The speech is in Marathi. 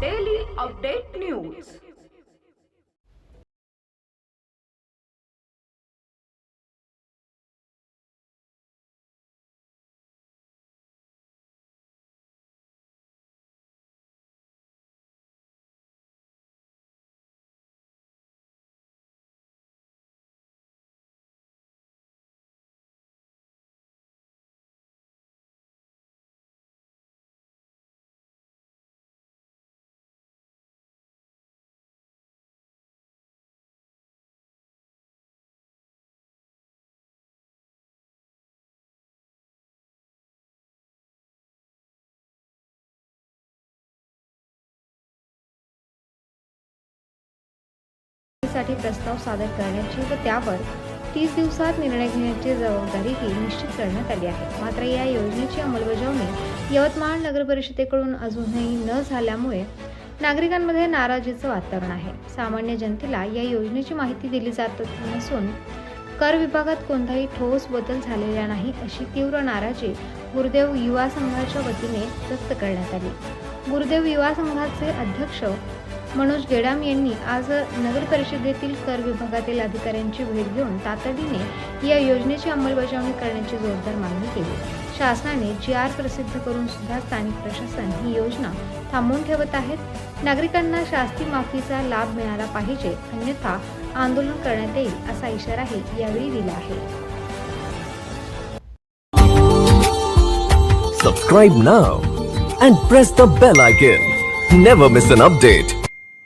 daily update news. साठी प्रस्ताव सादर करण्याची व त्यावर तीस दिवसात निर्णय घेण्याची जबाबदारीही निश्चित करण्यात आली आहे. मात्र या योजनेची अंमलबजावणी यवतमाळ नगर परिषदेकडून अजूनही न झाल्यामुळे नागरिकांमध्ये नाराजीचं वातावरण आहे. सामान्य जनतेला या योजनेची माहिती दिली जात नसून कर विभागात कोणताही ठोस बदल झालेला नाही अशी तीव्र नाराजी गुरुदेव युवा संघाच्या वतीने व्यक्त करण्यात आली. गुरुदेव युवा संघाचे अध्यक्ष मनोज गेडाम यांनी आज नगर परिषदेतील कर विभागातील अधिकाऱ्यांची भेट घेऊन तातडीने या योजनेची अंमलबजावणी करण्याची जोरदार मागणी केली शासनाने जी आर प्रसिद्ध करून सुद्धा स्थानिक प्रशासन ही योजना थांबवून ठेवत आहेत नागरिकांना शास्ती माफीचा लाभ मिळाला पाहिजे अन्यथा आंदोलन करण्यात येईल असा इशाराही यावेळी दिला आहे Subscribe now and press the bell icon. Never miss an update.